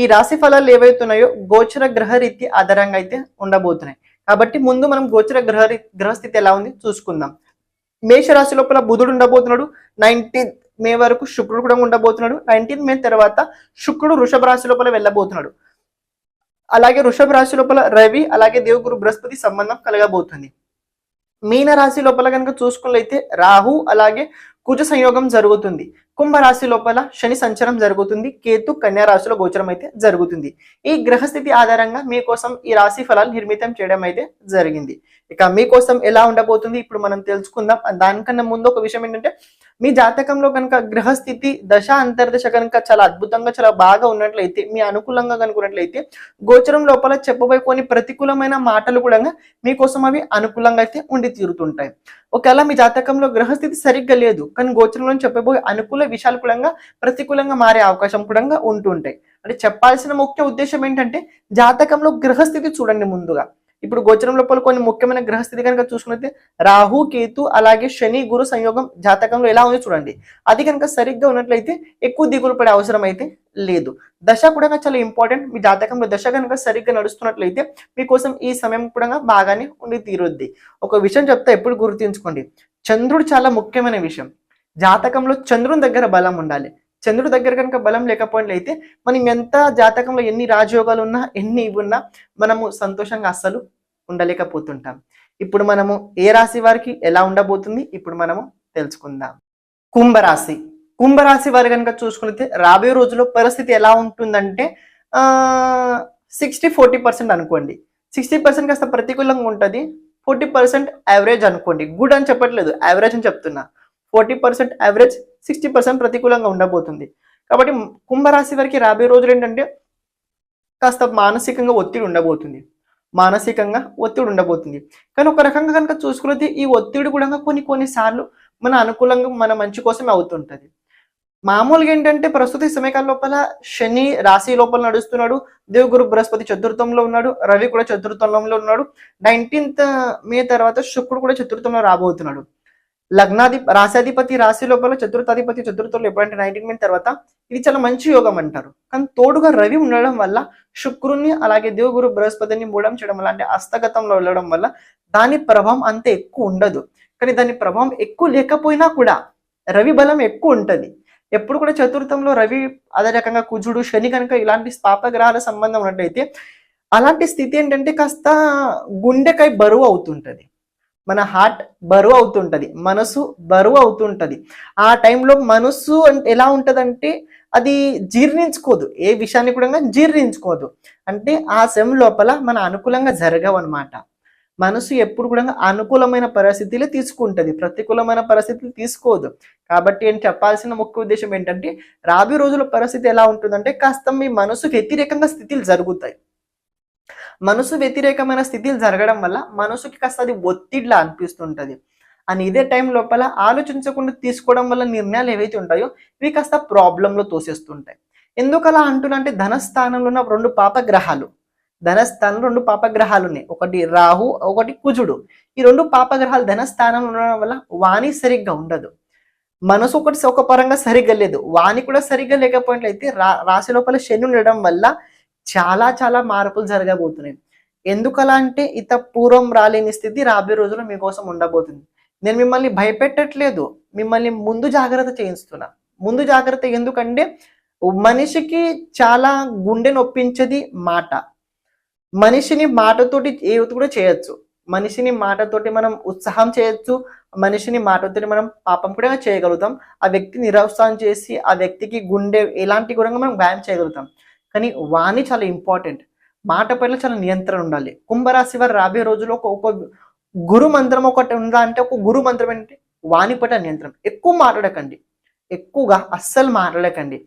ఈ రాశి ఫలాలు ఏవైతున్నాయో గోచర గ్రహరీతి ఆధారంగా అయితే ఉండబోతున్నాయి. కాబట్టి ముందు మనం గోచర గ్రహ గ్రహస్థితి ఎలా ఉంది చూసుకుందాం. మేష రాశి లోపల బుధుడు ఉండబోతున్నాడు. నైన్టీన్త్ మే వరకు శుక్రుడు కూడా ఉండబోతున్నాడు. నైన్టీన్త్ మే తర్వాత శుక్రుడు వృషభ రాశి లోపల వెళ్ళబోతున్నాడు. అలాగే వృషభ రాశి లోపల రవి అలాగే దేవుగురు బృహస్పతి సంబంధం కలగబోతుంది. మీన రాశి లోపల కనుక చూసుకున్నట్లయితే రాహు అలాగే కుజ సంయోగం జరుగుతుంది. కుంభరాశి లోపల శని సంచారం జరుగుతుంది. కేతు కన్యా రాశిలో గోచరం అయితే జరుగుతుంది. ఈ గ్రహస్థితి ఆధారంగా మీకోసం ఈ రాశి ఫలాలు నిర్మితం చేయడం అయితే జరిగింది. ఇక మీకోసం ఎలా ఉండబోతుంది? ఇప్పుడు మనం తెలుసుకుందాం. దానికన్నా ముందు ఒక విషయం ఏంటంటే మీ జాతకంలో కనుక గ్రహస్థితి దశ అంతర్దశ కనుక చాలా అద్భుతంగా చాలా బాగా ఉన్నట్లయితే మీ అనుకూలంగా కనుకున్నట్లయితే గోచరం లోపల చెప్పబోయే కొన్ని ప్రతికూలమైన మాటలు కూడా మీకోసం అవి అనుకూలంగా అయితే ఉండి తీరుతుంటాయి. ఒకవేళ మీ జాతకంలో గ్రహస్థితి సరిగ్గా లేదు కానీ గోచరంలో చెప్పబోయే అనుకూల విషయాలు కూడా ప్రతికూలంగా మారే అవకాశం కూడా ఉంటుంటాయి. అంటే చెప్పాల్సిన ముఖ్య ఉద్దేశం ఏంటంటే జాతకంలో గ్రహస్థితి చూడండి ముందుగా. ఇప్పుడు గోచరం లోపల కొన్ని ముఖ్యమైన గ్రహస్థితి కనుక చూసుకున్నట్లయితే రాహు కేతు అలాగే శని గురు సంయోగం జాతకంలో ఎలా ఉంది చూడండి. అది కనుక సరిగ్గా ఉన్నట్లయితే ఎక్కువ దిగులు పడే అవసరం అయితే లేదు. దశ కూడా చాలా ఇంపార్టెంట్ మీ జాతకంలో దశ కనుక సరిగ్గా నడుస్తున్నట్లయితే మీకోసం ఈ సమయం కూడా బాగానే ఉండి తీరుద్ది. ఒక విషయం చెప్తే ఎప్పుడు గుర్తుంచుకోండి. చంద్రుడు చాలా ముఖ్యమైన విషయం. జాతకంలో చంద్రుని దగ్గర బలం ఉండాలి. చంద్రుడి దగ్గర కనుక బలం లేకపోయినట్లయితే మనం ఎంత జాతకంలో ఎన్ని రాజయోగాలు ఉన్నా ఎన్ని ఇవి ఉన్నా మనము సంతోషంగా అస్సలు ఉండలేకపోతుంటాం. ఇప్పుడు మనము ఏ రాశి వారికి ఎలా ఉండబోతుంది ఇప్పుడు మనము తెలుసుకుందాం. కుంభరాశి. కుంభరాశి వారు కనుక చూసుకుంటే రాబోయే రోజుల్లో పరిస్థితి ఎలా ఉంటుందంటే సిక్స్టీ ఫోర్టీ పర్సెంట్ అనుకోండి. సిక్స్టీ పర్సెంట్ కాస్త ప్రతికూలంగా ఉంటుంది. ఫోర్టీ పర్సెంట్ యావరేజ్ అనుకోండి. గుడ్ అని చెప్పట్లేదు. యావరేజ్ అని చెప్తున్నా. Forty percent average sixty percent ప్రతికూలంగా ఉండబోతుంది. కాబట్టి కుంభరాశి వారికి రాబోయే రోజులు ఏంటంటే కాస్త మానసికంగా ఒత్తిడి ఉండబోతుంది. మానసికంగా ఒత్తిడి ఉండబోతుంది. కానీ ఒక రకంగా కనుక చూసుకున్నది ఈ ఒత్తిడి కూడా కొన్ని కొన్నిసార్లు మన అనుకూలంగా మన మంచి కోసమే అవుతుంటుంది. మామూలుగా ఏంటంటే ప్రస్తుత సమయకాల లోపల శని రాశి లోపల నడుస్తున్నాడు దేవుగురు బృహస్పతి చతుర్థంలో ఉన్నాడు రవి కూడా చతుర్థంలో ఉన్నాడు నైన్టీన్త్ మే తర్వాత శుక్రుడు కూడా చతుర్థంలో రాబోతున్నాడు. లగ్నాధి రాశాధిపతి రాశి లోపల చతుర్థాధిపతి చతుర్థంలో ఎప్పుడంటే నైన్టీన్ మే తర్వాత ఇది చాలా మంచి యోగం అంటారు. కానీ తోడుగా రవి ఉండడం వల్ల శుక్రుని అలాగే దేవుగురు బృహస్పతిని మూడం చేయడం వల్ల అంటే హస్తగతంలో వెళ్ళడం వల్ల దాని ప్రభావం అంత ఎక్కువ ఉండదు. కానీ దాని ప్రభావం ఎక్కువ లేకపోయినా కూడా రవి బలం ఎక్కువ ఉంటుంది. ఎప్పుడు కూడా చతుర్థంలో రవి అదే రకంగా కుజుడు శని కనుక ఇలాంటి పాపగ్రహాల సంబంధం ఉన్నట్టయితే అలాంటి స్థితి ఏంటంటే కాస్త గుండెకాయ బరువు అవుతుంటది. మన హార్ట్ బరువు అవుతుంటది మనసు బరువు అవుతుంటుంది. ఆ టైంలో మనసు ఎలా ఉంటుందంటే అది జీర్ణించుకోదు. ఏ విషయాన్ని కూడా జీర్ణించుకోదు. అంటే ఆ సెమ్ లోపల మన అనుకూలంగా జరగవు అనమాట మనసు ఎప్పుడు కూడా అనుకూలమైన పరిస్థితులే తీసుకుంటుంది ప్రతికూలమైన పరిస్థితులు తీసుకోదు. కాబట్టి నేను చెప్పాల్సిన ముఖ్య ఉద్దేశం ఏంటంటే రాబోయే రోజుల పరిస్థితి ఎలా ఉంటుందంటే కాస్త మీ మనసుకు వ్యతిరేకంగా స్థితిలు జరుగుతాయి. మనసు వ్యతిరేకమైన స్థితిలు జరగడం వల్ల మనసుకి కాస్త అది ఒత్తిడిలా అనిపిస్తుంటది. అని ఇదే టైం లోపల ఆలోచించకుండా తీసుకోవడం వల్ల నిర్ణయాలు ఏవైతే ఉంటాయో ఇవి కాస్త ప్రాబ్లంలో తోసేస్తుంటాయి. ఎందుకు అలా అంటున్నంటే ధనస్థానంలో ఉన్న రెండు పాపగ్రహాలు. ధనస్థానంలో రెండు పాపగ్రహాలు ఉన్నాయి. ఒకటి రాహు ఒకటి కుజుడు. ఈ రెండు పాపగ్రహాలు ధనస్థానంలో ఉండడం వల్ల వాణి సరిగ్గా ఉండదు. మనసు ఒకటి ఒక పరంగా సరిగ్గా లేదు. వాణి కూడా సరిగ్గా లేకపోయినట్లయితే రా రాశి లోపల శని ఉండడం వల్ల చాలా చాలా మార్పులు జరగబోతున్నాయి. ఎందుకలా అంటే ఇత పూర్వం రాలేని స్థితి రాబోయే రోజుల్లో మీకోసం ఉండబోతుంది. నేను మిమ్మల్ని భయపెట్టట్లేదు. మిమ్మల్ని ముందు జాగ్రత్త చేయిస్తున్నా. ముందు జాగ్రత్త ఎందుకంటే మనిషికి చాలా గుండె నొప్పించేది మాట. మనిషిని మాటతోటి ఏది కూడా చేయొచ్చు. మనిషిని మాటతోటి మనం ఉత్సాహం చేయొచ్చు. మనిషిని మాటతోటి మనం పాపం కూడా చేయగలుగుతాం. ఆ వ్యక్తి నిరుత్సాహం చేసి ఆ వ్యక్తికి గుండె ఎలాంటి కూడా మనం గాయం చేయగలుగుతాం. కానీ వాణి చాలా ఇంపార్టెంట్ మాట పట్ల చాలా నియంత్రణ ఉండాలి. కుంభరాశి వారు రాబోయే రోజుల్లో ఒక గురు మంత్రం ఒకటి ఉందా అంటే ఒక గురు మంత్రం ఏంటి? వాణి పట్ల నియంత్రణ. ఎక్కువ మాట్లాడకండి. ఎక్కువగా అస్సలు మాట్లాడకండి.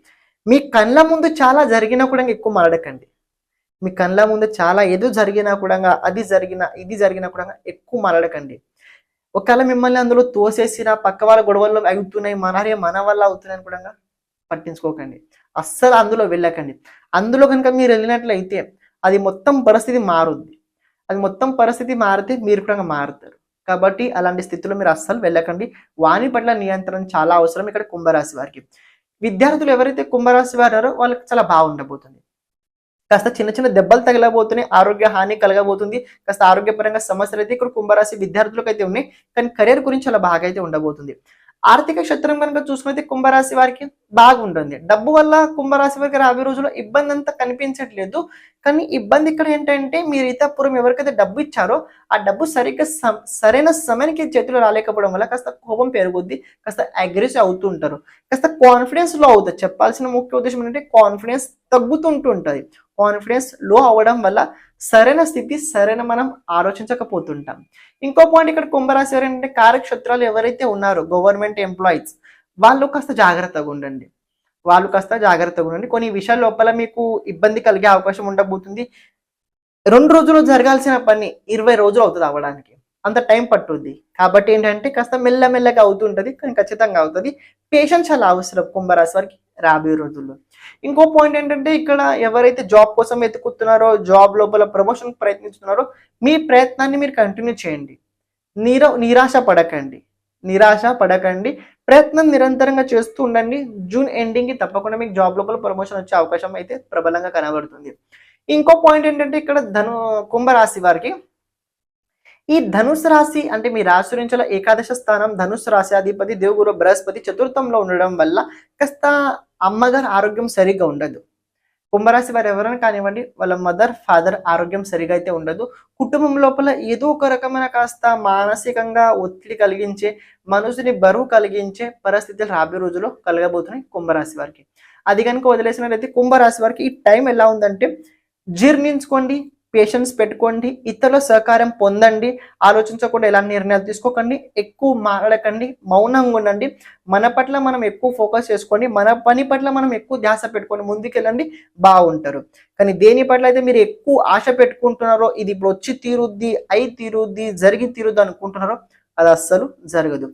మీ కళ్ళ ముందు చాలా జరిగినా కూడా ఎక్కువ మాట్లాడకండి. మీ కళ్ళ ముందు చాలా ఏదో జరిగినా కూడా అది జరిగిన ఇది జరిగినా కూడా ఎక్కువ మాట్లాడకండి. ఒకవేళ మిమ్మల్ని అందులో తోసేసిన పక్క వాళ్ళ గొడవల్లో అవుతున్నాయి మనరే మన వల్ల అవుతున్నాయని కూడా పట్టించుకోకండి. అస్సలు అందులో వెళ్ళకండి. అందులో కనుక మీరు వెళ్ళినట్లయితే అది మొత్తం పరిస్థితి మారుద్ది. అది మొత్తం పరిస్థితి మారితే మీరు కూడా మారుతారు. కాబట్టి అలాంటి స్థితిలో మీరు అస్సలు వెళ్ళకండి. వాణి పట్ల నియంత్రణ చాలా అవసరం ఇక్కడ కుంభరాశి వారికి. విద్యార్థులు ఎవరైతే కుంభరాశి వారారో వాళ్ళకి చాలా బాగుండబోతుంది. కాస్త చిన్న చిన్న దెబ్బలు తగలబోతున్నాయి. ఆరోగ్య హాని కలగబోతుంది. కాస్త ఆరోగ్యపరంగా సమస్యలు అయితే ఇక్కడ కుంభరాశి విద్యార్థులకు అయితే ఉన్నాయి. కానీ కెరీర్ గురించి చాలా బాగా అయితే ఉండబోతుంది. ఆర్థిక క్షేత్రం కనుక చూసుకుంటే కుంభరాశి వారికి బాగుంటుంది. డబ్బు వల్ల కుంభరాశి వారికి రాబోయే రోజుల్లో ఇబ్బంది అంతా కనిపించట్లేదు. కానీ ఇబ్బంది ఇక్కడ ఏంటంటే మీరు ఇతపూర్వం ఎవరికైతే డబ్బు ఇచ్చారో ఆ డబ్బు సరిగ్గా సరైన సమయానికి చేతిలో రాలేకపోవడం వల్ల కాస్త కోపం పెరుగుద్ది కాస్త అగ్రెసివ్ అవుతుంటారు కాస్త కాన్ఫిడెన్స్లో అవుతుంది. చెప్పాల్సిన ముఖ్య ఉద్దేశం ఏంటంటే కాన్ఫిడెన్స్ తగ్గుతుంటుంటుంది కాన్ఫిడెన్స్లో అవ్వడం వల్ల సరైన స్థితి సరైన మనం ఆలోచించకపోతుంటాం. ఇంకో పాయింట్ ఇక్కడ కుంభరాశి వారు ఏంటంటే కార్యక్షేత్రాలు ఎవరైతే ఉన్నారో గవర్నమెంట్ ఎంప్లాయీస్ వాళ్ళు కాస్త జాగ్రత్తగా ఉండండి. వాళ్ళు కాస్త జాగ్రత్తగా ఉండండి. కొన్ని విషయాల లోపల మీకు ఇబ్బంది కలిగే అవకాశం ఉండబోతుంది. రెండు రోజులు జరగాల్సిన పని ఇరవై రోజులు అవుతుంది అవ్వడానికి. అంత టైం పట్టుద్ది. కాబట్టి ఏంటంటే కాస్త మెల్లమెల్లగా అవుతుంటది. కానీ ఖచ్చితంగా అవుతుంది. పేషెన్స్ చాలా అవసరం కుంభరాశి వారికి. రాబోయే రోజుల్లో. ఇంకో పాయింట్ ఏంటంటే ఇక్కడ ఎవరైతే జాబ్ కోసం వెతుకుతున్నారో జాబ్ లోపల ప్రమోషన్ ప్రయత్నిస్తున్నారో మీ ప్రయత్నాన్ని మీరు కంటిన్యూ చేయండి. నీర నిరాశ పడకండి. నిరాశ పడకండి. ప్రయత్నం నిరంతరంగా చేస్తూ ఉండండి. జూన్ ఎండింగ్కి తప్పకుండా మీకు జాబ్ లోపల ప్రమోషన్ వచ్చే అవకాశం అయితే ప్రబలంగా కనబడుతుంది. ఇంకో పాయింట్ ఏంటంటే ఇక్కడ ధను కుంభరాశి వారికి. ఈ ధనుసు రాశి అంటే మీ రాశి నుంచి ఏకాదశ స్థానం ధనుసు రాశి అధిపతి దేవుగురు బృహస్పతి చతుర్థంలో ఉండడం వల్ల కాస్త అమ్మగారు ఆరోగ్యం సరిగ్గా ఉండదు. కుంభరాశి వారు ఎవరైనా కానివ్వండి వాళ్ళ మదర్ ఫాదర్ ఆరోగ్యం సరిగా అయితే ఉండదు. కుటుంబం లోపల ఏదో ఒక రకమైన కాస్త మానసికంగా ఒత్తిడి కలిగించే మనసుని బరువు కలిగించే పరిస్థితులు రాబోయే రోజుల్లో కలగబోతున్నాయి కుంభరాశి వారికి. అది కనుక వదిలేసినట్లయితే కుంభరాశి వారికి ఈ టైం ఎలా ఉందంటే జీర్ణించుకోండి పేషెన్స్ పెట్టుకోండి ఇతరుల సహకారం పొందండి ఆలోచించకుండా ఎలాంటి నిర్ణయాలు తీసుకోకండి ఎక్కువ మాట్లాడకండి మౌనంగా ఉండండి. మన పట్ల మనం ఎక్కువ ఫోకస్ చేసుకోండి మన పని పట్ల మనం ఎక్కువ ధ్యాస పెట్టుకొని ముందుకెళ్ళండి బాగుంటారు. కానీ దేని పట్ల అయితే మీరు ఎక్కువ ఆశ పెట్టుకుంటున్నారో ఇది ఇప్పుడు వచ్చి తీరుద్ది అయి తీరుద్ది జరిగి తీరుద్ది అనుకుంటున్నారో అది అస్సలు జరగదు.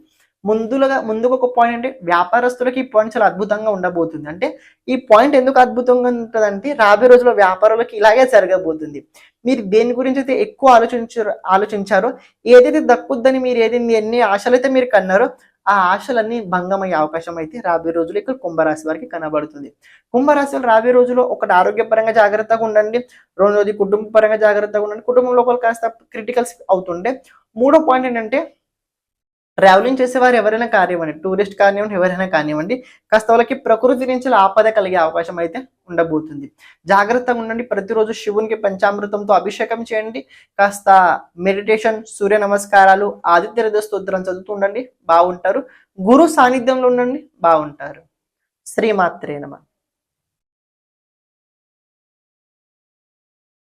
ముందుగా ముందుకు ఒక పాయింట్ అంటే వ్యాపారస్తులకి ఈ పాయింట్ చాలా అద్భుతంగా ఉండబోతుంది. అంటే ఈ పాయింట్ ఎందుకు అద్భుతంగా ఉంటుందంటే రాబోయే రోజుల్లో వ్యాపారాలకి ఇలాగే జరగబోతుంది. మీరు దేని గురించి అయితే ఎక్కువ ఆలోచించారు ఆలోచించారో ఏదైతే దక్కుద్దని మీరు ఏదైతే ఎన్ని ఆశలు అయితే మీరు కన్నారో ఆ ఆశలన్నీ భంగమయ్యే అవకాశం అయితే రాబోయే రోజులు ఇక్కడ కుంభరాశి వారికి కనబడుతుంది. కుంభరాశి రాబోయే రోజుల్లో ఒకటి ఆరోగ్యపరంగా జాగ్రత్తగా ఉండండి రెండోది కుటుంబ పరంగా జాగ్రత్తగా ఉండండి. కుటుంబం లోపల కాస్త క్రిటికల్స్ అవుతుండే. మూడో పాయింట్ ఏంటంటే ట్రావెలింగ్ చేసేవారు ఎవరైనా కానివ్వండి టూరిస్ట్ కానివ్వండి ఎవరైనా కానివ్వండి కాస్త వాళ్ళకి ప్రకృతి నుంచి ఆపద కలిగే అవకాశం అయితే ఉండబోతుంది. జాగ్రత్తగా ఉండండి. ప్రతిరోజు శివునికి పంచామృతంతో అభిషేకం చేయండి. కాస్త మెడిటేషన్ సూర్య నమస్కారాలు ఆదిత్య స్తోత్రం చదువుతూ ఉండండి. బాగుంటారు గురు సాన్నిధ్యంలో ఉండండి. బాగుంటారు శ్రీమాత్రే నమ.